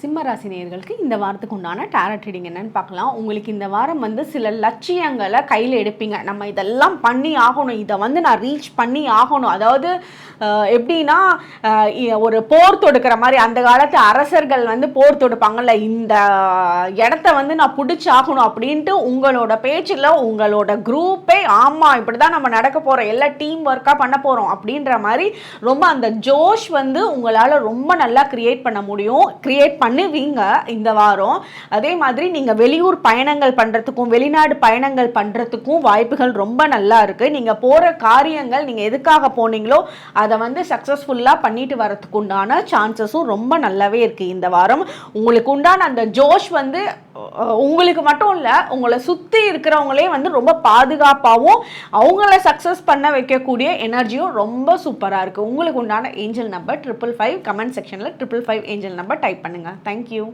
சிம்ம ராசி நேயர்களுக்கு இந்த வாரத்துக்கு உண்டான டேரட் ரீடிங் என்னன்னு பார்க்கலாம். உங்களுக்கு இந்த வாரம் வந்து சில லட்சியங்களை கையில் எடுப்பீங்க. நம்ம இதெல்லாம் பண்ணி ஆகணும். இதை வந்து நான் ரீச் பண்ணி ஆகணும். அதாவது எப்படின்னா ஒரு போர் தொடுக்கிற மாதிரி அந்த காலத்து அரசர்கள் வந்து போர் தொடுப்பாங்கல்ல இந்த இடத்த வந்து நான் பிடிச்சாகணும் அப்படின்ட்டு உங்களோட பேச்சில் உங்களோட குரூப்பே ஆமாம் இப்படி தான் நம்ம நடக்க போகிறோம் எல்லாம் டீம் ஒர்க்காக பண்ண போகிறோம் அப்படின்ற மாதிரி ரொம்ப அந்த ஜோஷ் வந்து உங்களால் ரொம்ப நல்லா கிரியேட் பண்ண முடியும் கிரியேட் பண்ணுவீங்க இந்த வாரம். அதே மாதிரி நீங்கள் வெளியூர் பயணங்கள் பண்ணுறதுக்கும் வெளிநாடு பயணங்கள் பண்ணுறதுக்கும் வாய்ப்புகள் ரொம்ப நல்லா இருக்குது நீங்கள் போகிற காரியங்கள் நீங்கள் எதுக்காக போனீங்களோ அதை வந்து சக்ஸஸ்ஃபுல்லாக பண்ணிட்டு வரதுக்கு உண்டான சான்சஸும் ரொம்ப நல்லாவே இருக்குது இந்த வாரம். உங்களுக்கு உண்டான அந்த ஜோஷ் வந்து உங்களுக்கு மட்டும் இல்லை உங்களை சுற்றி இருக்கிறவங்களே வந்து ரொம்ப பாதுகாப்பாகவும் அவங்கள சக்ஸஸ் பண்ண வைக்கக்கூடிய எனர்ஜியும் ரொம்ப சூப்பராக இருக்குது உங்களுக்கு உண்டான angel number triple five comment செக்ஷனில் triple five angel number type பண்ணுங்கள் தேங்க்யூ